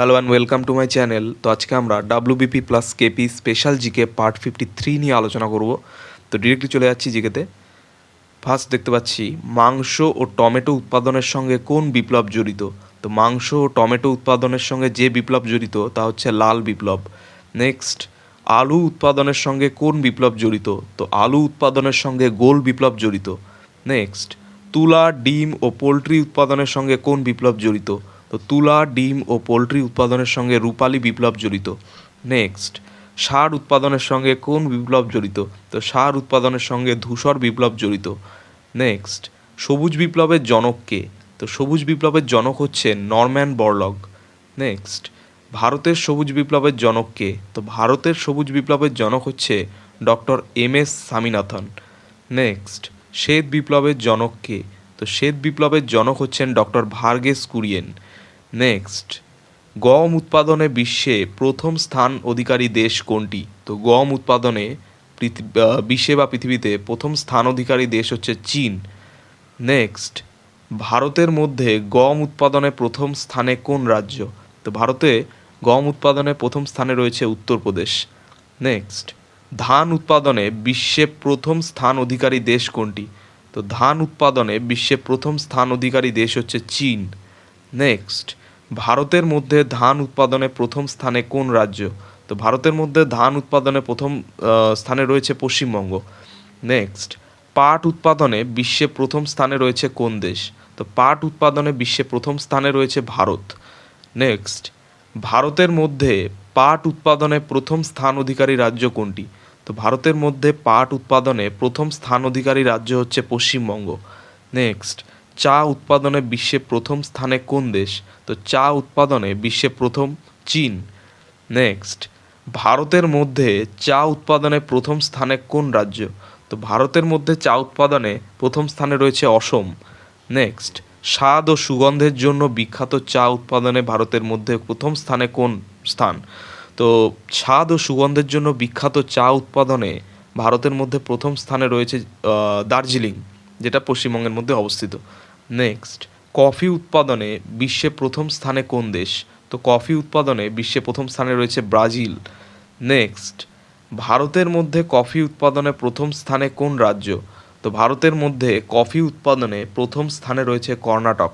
Hello and welcome to my channel তো আজকে আমরা WBP plus KP special GK part fifty three নিয়ে আলোচনা করব। তো ডিরেক্টলি চলে যাচ্ছি জিকেতে ফার্স্ট দেখতে পাচ্ছি, মাংস ও টমেটো উৎপাদনের সঙ্গে কোন বিপ্লব জড়িত? তো মাংস ও টমেটো উৎপাদনের সঙ্গে যে বিপ্লব জড়িত, তা হচ্ছে লাল বিপ্লব। নেক্সট আলু উৎপাদনের সঙ্গে কোন বিপ্লব জড়িত? তো আলু উৎপাদনের সঙ্গে গোল বিপ্লব জড়িত। নেক্সট তুলা, ডিম ও পোলট্রি উৎপাদনের সঙ্গে কোন বিপ্লব জড়িত? তো তুলা, ডিম ও পোলট্রি উৎপাদনের সঙ্গে রূপালী বিপ্লব জড়িত। নেক্সট সার উৎপাদনের সঙ্গে কোন বিপ্লব জড়িত? তো সার উৎপাদনের সঙ্গে ধূসর বিপ্লব জড়িত। নেক্সট সবুজ বিপ্লবের জনক কে? তো সবুজ বিপ্লবের জনক হচ্ছে নরম্যান বরলগ নেক্সট ভারতের সবুজ বিপ্লবের জনক কে? তো ভারতের সবুজ বিপ্লবের জনক হচ্ছে doctor M S Swaminathan. Next শ্বেত বিপ্লবের জনক কে? তো শ্বেত বিপ্লবের জনক হচ্ছেন ডক্টর ভার্গেস কুরিয়েন। নেক্সট গম উৎপাদনে বিশ্বে প্রথম স্থান অধিকারী দেশ কোনটি? তো গম উৎপাদনে বিশ্বে বা পৃথিবীতে প্রথম স্থান অধিকারী দেশ হচ্ছে চীন। নেক্সট ভারতের মধ্যে গম উৎপাদনে প্রথম স্থানে কোন রাজ্য? তো ভারতে গম উৎপাদনে প্রথম স্থানে রয়েছে উত্তরপ্রদেশ। নেক্সট ধান উৎপাদনে বিশ্বে প্রথম স্থান অধিকারী দেশ কোনটি? তো ধান উৎপাদনে বিশ্বে প্রথম স্থান অধিকারী দেশ হচ্ছে চীন। নেক্সট ভারতের মধ্যে ধান উৎপাদনে প্রথম স্থানে কোন রাজ্য? তো ভারতের মধ্যে ধান উৎপাদনে প্রথম স্থানে রয়েছে পশ্চিমবঙ্গ। নেক্সট পাট উৎপাদনে বিশ্বে প্রথম স্থানে রয়েছে কোন দেশ? তো পাট উৎপাদনে বিশ্বে প্রথম স্থানে রয়েছে ভারত। নেক্সট ভারতের মধ্যে পাট উৎপাদনে প্রথম স্থান অধিকারী রাজ্য কোনটি? তো ভারতের মধ্যে পাট উৎপাদনে প্রথম স্থান অধিকারী রাজ্য হচ্ছে পশ্চিমবঙ্গ। নেক্সট চা উৎপাদনে বিশ্বে প্রথম স্থানে কোন দেশ? তো চা উৎপাদনে বিশ্বে প্রথম চীন। নেক্সট ভারতের মধ্যে চা উৎপাদনে প্রথম স্থানে কোন রাজ্য? তো ভারতের মধ্যে চা উৎপাদনে প্রথম স্থানে রয়েছে অসম। নেক্সট স্বাদ ও সুগন্ধের জন্য বিখ্যাত চা উৎপাদনে ভারতের মধ্যে প্রথম স্থানে কোন স্থান? তো স্বাদ ও সুগন্ধের জন্য বিখ্যাত চা উৎপাদনে ভারতের মধ্যে প্রথম স্থানে রয়েছে দার্জিলিং, যেটা পশ্চিমবঙ্গের মধ্যে অবস্থিত। নেক্সট কফি উৎপাদনে বিশ্বে প্রথম স্থানে কোন দেশ? তো কফি উৎপাদনে বিশ্বে প্রথম স্থানে রয়েছে ব্রাজিল। নেক্সট ভারতের মধ্যে কফি উৎপাদনে প্রথম স্থানে কোন রাজ্য? তো ভারতের মধ্যে কফি উৎপাদনে প্রথম স্থানে রয়েছে কর্ণাটক।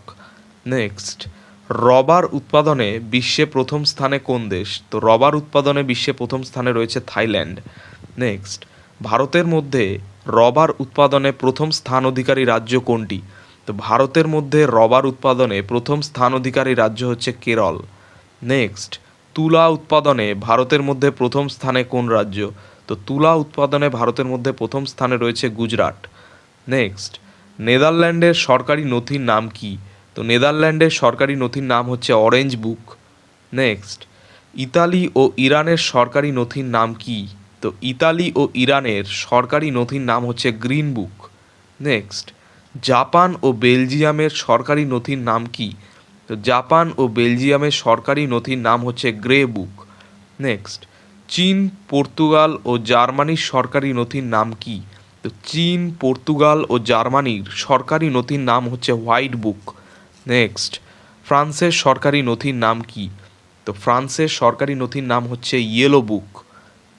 নেক্সট রবার উৎপাদনে বিশ্বে প্রথম স্থানে কোন দেশ? তো রবার উৎপাদনে বিশ্বে প্রথম স্থানে রয়েছে থাইল্যান্ড। নেক্সট ভারতের মধ্যে রবার উৎপাদনে প্রথম স্থান অধিকারী রাজ্য কোনটি? তো ভারতের মধ্যে রবার উৎপাদনে প্রথম স্থান অধিকারী রাজ্য হচ্ছে কেরল। নেক্সট, তুলা উৎপাদনে ভারতের মধ্যে প্রথম স্থানে কোন রাজ্য? তো তুলা উৎপাদনে ভারতের মধ্যে প্রথম স্থানে রয়েছে গুজরাট। নেক্সট, নেদারল্যান্ডের সরকারি নথির নাম কি? তো নেদারল্যান্ডের সরকারি নথির নাম হচ্ছে অরেঞ্জ বুক। নেক্সট, ইতালি ও ইরানের সরকারি নথির নাম কি? তো ইতালি ও ইরানের সরকারি নথির নাম হচ্ছে গ্রিন বুক। নেক্সট জাপান ও বেলজিয়ামের সরকারি নথির নাম কি? তো জাপান ও বেলজিয়ামের সরকারি নথির নাম হচ্ছে গ্রে বুক। নেক্সট, চীন, পর্তুগাল ও জার্মানির সরকারি নথির নাম কি? তো চীন, পর্তুগাল ও জার্মানির সরকারি নথির নাম হচ্ছে হোয়াইট বুক। নেক্সট, ফ্রান্সের সরকারি নথির নাম কি? তো ফ্রান্সের সরকারি নথির নাম হচ্ছে ইয়েলো বুক।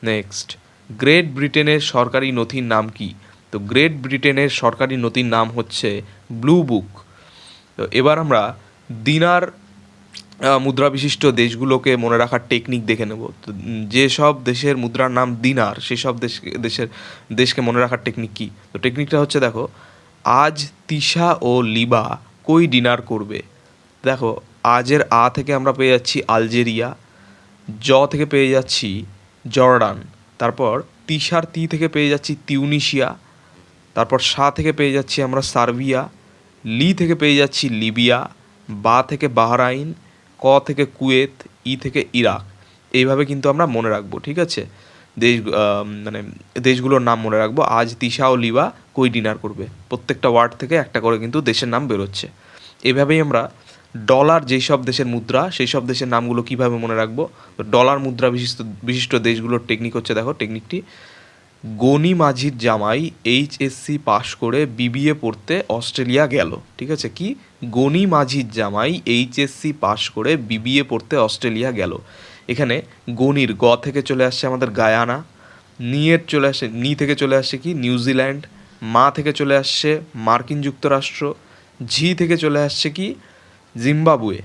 নেক্সট, গ্রেট ব্রিটেনের সরকারি নথির নাম কি? তো গ্রেট ব্রিটেনের সরকারি নথির নাম হচ্ছে ব্লু বুক তো এবার আমরা দিনার মুদ্রা বিশিষ্ট দেশগুলোকে মনে রাখার টেকনিক দেখে নেব। তো যেসব দেশের মুদ্রার নাম দিনার সেসব দেশ, দেশের, দেশকে মনে রাখার টেকনিক কী? তো টেকনিকটা হচ্ছে দেখো, আজ তিশা ও লিবা কই ডিনার করবে? দেখো, আজের আ থেকে আমরা পেয়ে যাচ্ছি আলজেরিয়া, জ থেকে পেয়ে যাচ্ছি জর্ডান, তারপর তিসার তি থেকে পেয়ে যাচ্ছি তিউনিশিয়া তারপর সা থেকে পেয়ে যাচ্ছি আমরা সার্বিয়া, লি থেকে পেয়ে যাচ্ছি লিবিয়া, বা থেকে বাহরাইন, ক থেকে কুয়েত, ই থেকে ইরাক। এইভাবে কিন্তু আমরা মনে রাখব, ঠিক আছে? দেশ মানে দেশগুলোর নাম মনে রাখব। আজ তিশা ও লিবা কই ডিনার করবে? প্রত্যেকটা ওয়ার্ড থেকে একটা করে কিন্তু দেশের নাম বেরোচ্ছে। এভাবেই আমরা ডলার যেই সব দেশের মুদ্রা সেই সব দেশের নামগুলো কীভাবে মনে রাখব? ডলার মুদ্রা বিশিষ্ট বিশিষ্ট দেশগুলোর টেকনিক হচ্ছে, দেখো টেকনিকটি গনি মাঝির জামাই এইচএসসি পাশ করে বিবিএ পড়তে অস্ট্রেলিয়া গেল, ঠিক আছে? কি? গনি মাঝির জামাই এইচএসসি পাশ করে বিবিএ পড়তে অস্ট্রেলিয়া গেল। এখানে গনির গ থেকে চলে আসছে আমাদের গায়ানা, নিয়ের চলে আসে, নি থেকে চলে আসছে কি? নিউজিল্যান্ড, মা থেকে চলে আসছে মার্কিন যুক্তরাষ্ট্র, ঝি থেকে চলে আসছে কি? জিম্বাবুয়ে,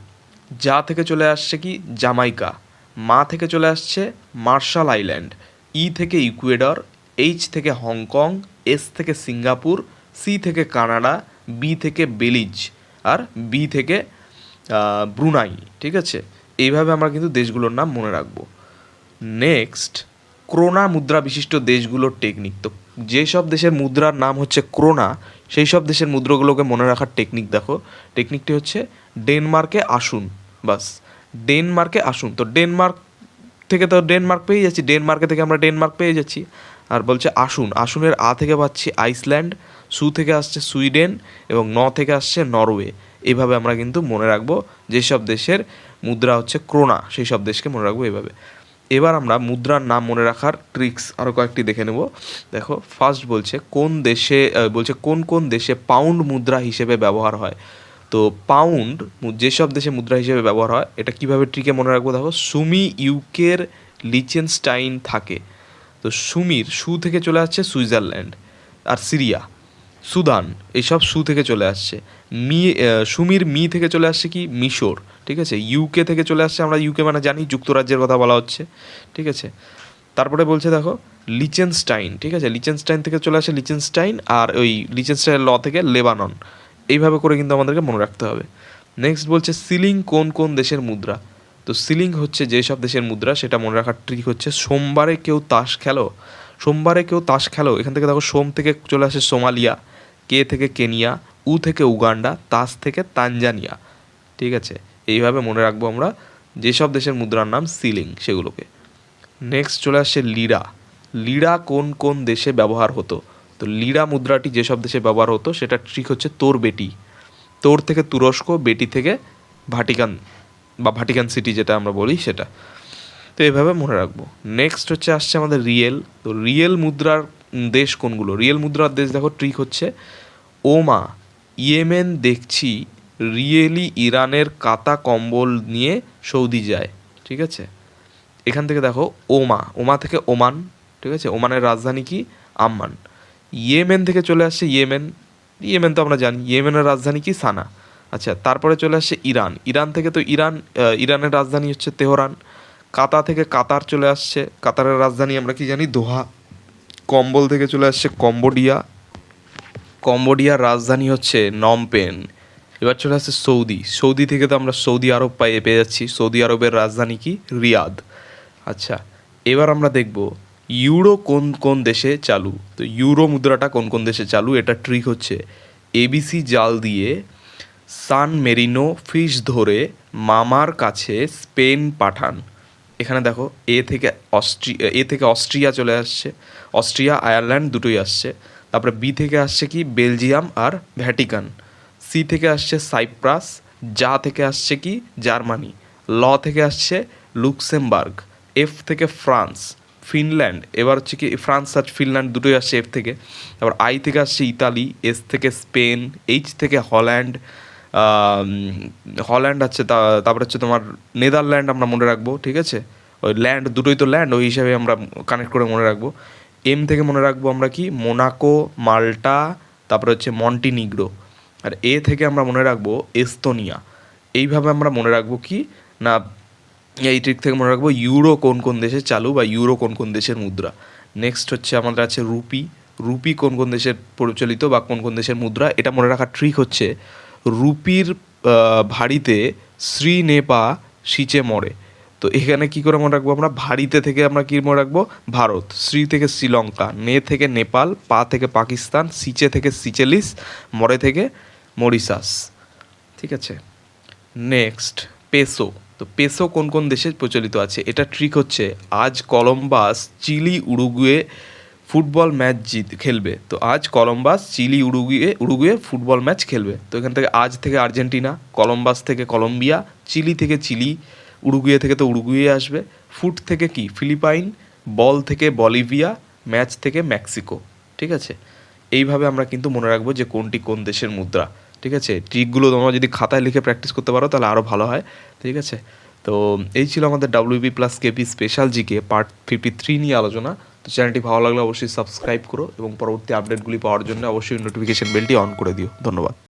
যা থেকে চলে আসছে কি? জামাইকা মা থেকে চলে আসছে মার্শাল আইল্যান্ড, ই থেকে ইকুয়েডর এইচ থেকে হংকং এস থেকে সিঙ্গাপুর সি থেকে কানাডা বি থেকে বেলিজ আর বি থেকে ব্রুনাই ঠিক আছে? এইভাবে আমরা কিন্তু দেশগুলোর নাম মনে রাখব। নেক্সট ক্রোনা মুদ্রা বিশিষ্ট দেশগুলোর টেকনিক তো যেসব দেশের মুদ্রার নাম হচ্ছে ক্রোনা সেই সব দেশের মুদ্রাগুলোকে মনে রাখার টেকনিক দেখো। টেকনিকটি হচ্ছে ডেনমার্কে আসুন, বাস। ডেনমার্কে আসুন। তো ডেনমার্ক থেকে তো ডেনমার্ক পেয়ে যাচ্ছি। ডেনমার্কে থেকে আমরা ডেনমার্ক পেয়ে যাচ্ছি। আর বলছে, আসুন, আসুনের আ থেকে পাচ্ছি আইসল্যান্ড, সু থেকে আসছে সুইডেন এবং ন থেকে আসছে নরওয়ে। এভাবে আমরা কিন্তু মনে রাখব যেসব দেশের মুদ্রা হচ্ছে ক্রোনা সেই সব দেশকে মনে রাখব এভাবে। এবার আমরা মুদ্রার নাম মনে রাখার ট্রিক্স আরও কয়েকটি দেখে নেব। দেখো, ফার্স্ট বলছে, কোন দেশে বলছে, কোন কোন দেশে পাউন্ড মুদ্রা হিসেবে ব্যবহার হয়? তো পাউন্ড যেসব দেশে মুদ্রা হিসেবে ব্যবহার হয়, এটা কীভাবে ট্রিকে মনে রাখব? দেখো, সুমি ইউকের লিচেনস্টাইন থাকে। তো সুমির সু থেকে চলে আসছে সুইজারল্যান্ড আর সিরিয়া, সুদান, এইসব সু থেকে চলে আসছে। মি সুমির মি থেকে চলে আসছে কি? মিশর, ঠিক আছে? ইউকে থেকে চলে আসছে, আমরা ইউকে মানে জানি, যুক্তরাজ্যের কথা বলা হচ্ছে, ঠিক আছে? তারপরে বলছে, দেখো, লিচেনস্টাইন, ঠিক আছে? লিচেনস্টাইন থেকে চলে আসে লিচেনস্টাইন আর ওই লিচেনস্টাইন ল থেকে লেবানন। এইভাবে করে কিন্তু আমাদেরকে মনে রাখতে হবে। নেক্সট বলছে, সিলিং কোন কোন দেশের মুদ্রা? তো সিলিং হচ্ছে যেসব দেশের মুদ্রা, সেটা মনে রাখার ট্রিক হচ্ছে, সোমবারে কেউ তাস খেলো, সোমবারে কেউ তাস খেলো, এখান থেকে দেখো সোম থেকে চলে আসে সোমালিয়া, কে থেকে কেনিয়া, উ থেকে উগান্ডা, তাস থেকে তানজানিয়া, ঠিক আছে? এইভাবে মনে রাখব আমরা যেসব দেশের মুদ্রার নাম সিলিং সেগুলোকে। নেক্সট চলে আসে লিরা। লিরা কোন কোন দেশে ব্যবহার হতো? তো লিরা মুদ্রাটি যেসব দেশে ব্যবহার হতো, সেটা ট্রিক হচ্ছে তোর বেটি। তোর থেকে তুরস্ক, বেটি থেকে ভাটিকান। বা ভাটিকান সিটি যেটা আমরা বলি সেটা। তো এভাবে মনে রাখব। নেক্সট হচ্ছে আসছে আমাদের রিয়েল তো রিয়েল মুদ্রার দেশ কোনগুলো? রিয়েল মুদ্রার দেশ দেখো ট্রিক হচ্ছে, ওমা, ইয়েমেন দেখছি রিয়েলি ইরানের কাতা কম্বল নিয়ে সৌদি যায়, ঠিক আছে? এখান থেকে দেখো, ওমা ওমা থেকে ওমান, ঠিক আছে? ওমানের রাজধানী কি? আম্মান। ইয়েমেন থেকে চলে আসছে ইয়েমেন। ইয়েমেন তো আমরা জানি, ইয়েমেনের রাজধানী কি? সানা। আচ্ছা তারপরে চলে আসছে ইরান। ইরান থেকে তো ইরান ইরানের রাজধানী হচ্ছে তেহরান। কাতা থেকে কাতার চলে আসছে। কাতারের রাজধানী আমরা কি জানি? দোহা। কম্বল থেকে চলে আসছে কম্বোডিয়া। কম্বোডিয়ার রাজধানী হচ্ছে নমপেন এবার চলে আসছে সৌদি। সৌদি থেকে তো আমরা সৌদি আরব পাই পেয়ে যাচ্ছি। সৌদি আরবের রাজধানী কি? রিয়াদ। আচ্ছা এবার আমরা দেখব ইউরো কোন কোন দেশে চালু? তো ইউরো মুদ্রাটা কোন কোন দেশে চালু? এটা ট্রিক হচ্ছে এবিসি জাল দিয়ে সান মেরিনো ফিশ ধরে মামার কাছে স্পেন পাঠান। এখানে দেখো, এ থেকে অস্ট্রিয়া এ থেকে অস্ট্রিয়া চলে আসছে। অস্ট্রিয়া, আয়ারল্যান্ড দুটোই আসছে। তারপরে বি থেকে আসছে কি? বেলজিয়াম আর ভ্যাটিকান। সি থেকে আসছে সাইপ্রাস, যা থেকে আসছে কি? জার্মানি। ল থেকে আসছে লুক্সেমবার্গ। এফ থেকে ফ্রান্স, ফিনল্যান্ড। এবার হচ্ছে কি, ফ্রান্স আর ফিনল্যান্ড দুটোই আসছে এফ থেকে। তারপর আই থেকে আসছে ইতালি, এস থেকে স্পেন, এইচ থেকে হল্যান্ড হল্যান্ড আছে তারপরে হচ্ছে তোমার নেদারল্যান্ড আমরা মনে রাখব, ঠিক আছে? ওই ল্যান্ড, দুটোই তো ল্যান্ড, ওই হিসাবে আমরা কানেক্ট করে মনে রাখব। এম থেকে মনে রাখব আমরা কি? মোনাকো মাল্টা তারপরে হচ্ছে মন্টিনিগ্রো আর এ থেকে আমরা মনে রাখব এস্তোনিয়া এইভাবে আমরা মনে রাখব কি? না, এই ট্রিক থেকে মনে রাখব ইউরো কোন কোন দেশে চালু বা ইউরো কোন কোন দেশের মুদ্রা। নেক্সট হচ্ছে আমাদের আছে রুপি। রুপি কোন কোন দেশের প্রচলিত বা কোন কোন দেশের মুদ্রা? এটা মনে রাখার ট্রিক হচ্ছে রুপির আহ, শ্রী নেপা সিচে মরে। তো এখানে কি করে মনে রাখব আমরা? ভারিতে থেকে আমরা কী মনে রাখব? ভারত। শ্রী থেকে শ্রীলঙ্কা নে থেকে নেপাল পা থেকে পাকিস্তান সিচে থেকে সিচেলিস মরে থেকে মরিশাস। ঠিক আছে? Next peso. তো পেসো কোন কোন দেশে প্রচলিত আছে? এটা ট্রিক হচ্ছে আজ Columbus Chile Uruguay football match জিত, খেলবে। তো আজ Columbus, Chile Uruguay Uruguay football match খেলবে। তো এখান থেকে আজ থেকে আর্জেন্টিনা, কলম্বাস থেকে কলম্বিয়া, চিলি থেকে চিলি উড়ুগুয়ে থেকে তো উড়ুগুয়ে আসবে। ফুট থেকে কি? ফিলিপাইন, বল থেকে বলিভিয়া, ম্যাচ থেকে মেক্সিকো। ঠিক আছে? এইভাবে আমরা কিন্তু মনে রাখব যে কোনটি কোন দেশের মুদ্রা। ঠিক আছে? ট্রিকগুলো তোমরা যদি খাতায় লিখে প্র্যাকটিস করতে পারো, তাহলে আরও ভালো হয়। ঠিক আছে? তো এই ছিল আমাদের WB plus KP special GK part fifty three নিয়ে আলোচনা। তো চ্যানেলটি ভালো লাগলে অবশ্যই সাবস্ক্রাইব করো এবং পরবর্তী আপডেটগুলি পাওয়ার জন্য অবশ্যই নোটিফিকেশন বেলটি অন করে দিও। ধন্যবাদ।